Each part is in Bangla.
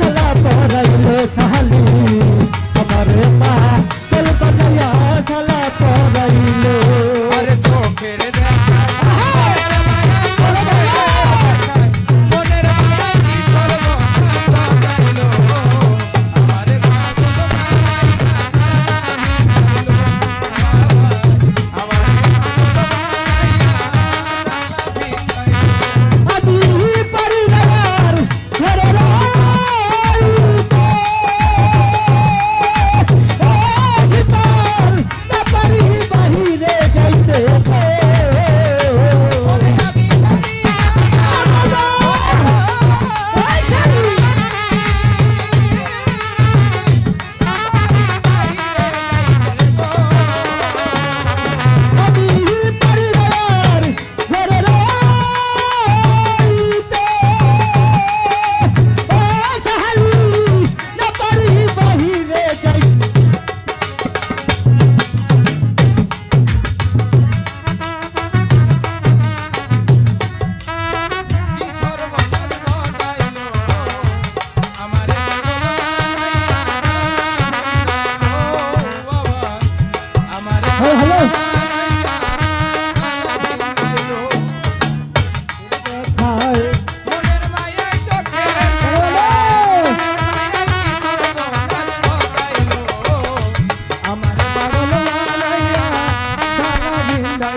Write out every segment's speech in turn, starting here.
খেলা পড়াইল সাহালি আমার পা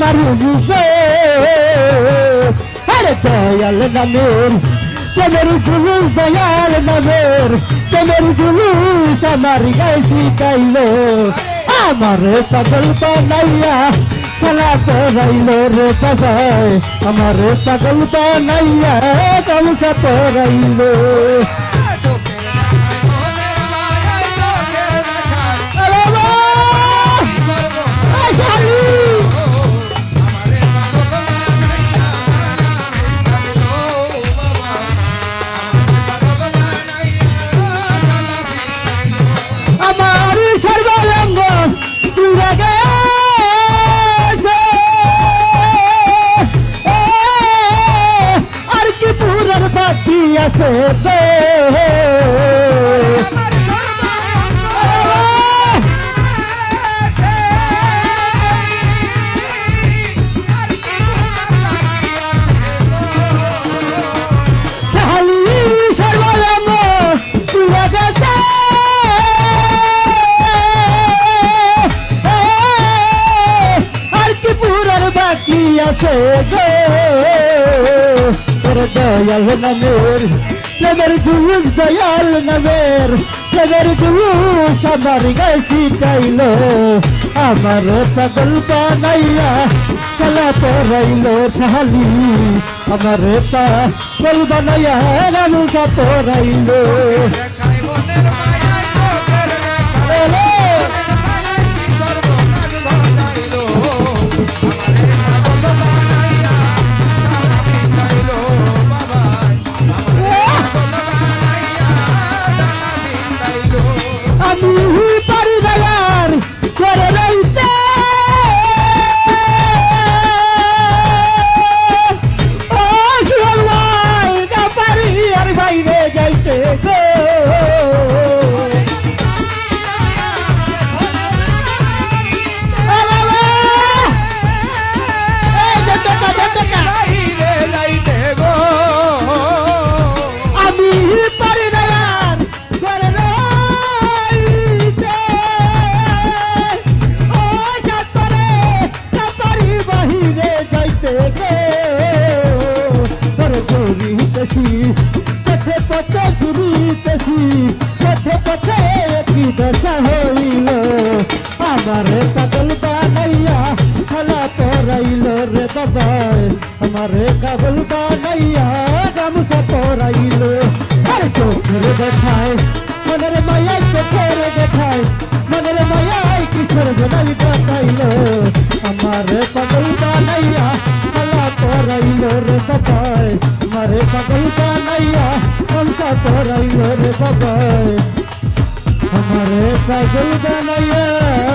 বারু গো। আরে দয়াল নামের তোমার জুলুস দয়াল নামের তোমার জুলুস আমার গাইছি গাইল আমার পাগল বানাইয়া খেলা পড়াইল রে বাবাই আমার পাগল বানাইয়া গামছা পড়াইল বাকি আছে গো? শাহালি সর্বাঙ্গ পুরা গেছে এ, আর কি পুরার বাকি আছে গো দয়াল নামের, প্রেমের জুলুস দয়াল নামের, প্রেমের জুলুস আমার গাছি গাইল আমার পাগল বানাইয়া খেলা পড়াইল শাহালি আমার পাগল বানাইয়া গানুকা পড়াইল कैसे पते की दशा होई हमारे पागल बनैया हला तो रैलो रे बबाए हमारे काबुल बनैया गम से तो रैलो हर चोख रे देखाए माया चोखे रे देखाए माया की स्वर्ग नई बताइलो हमारे पागल बनैया हला तो रैलो रे बबाए हमारे पागल बनैया हमका तो रैलो रे बबाए हमारे पैदल जाना है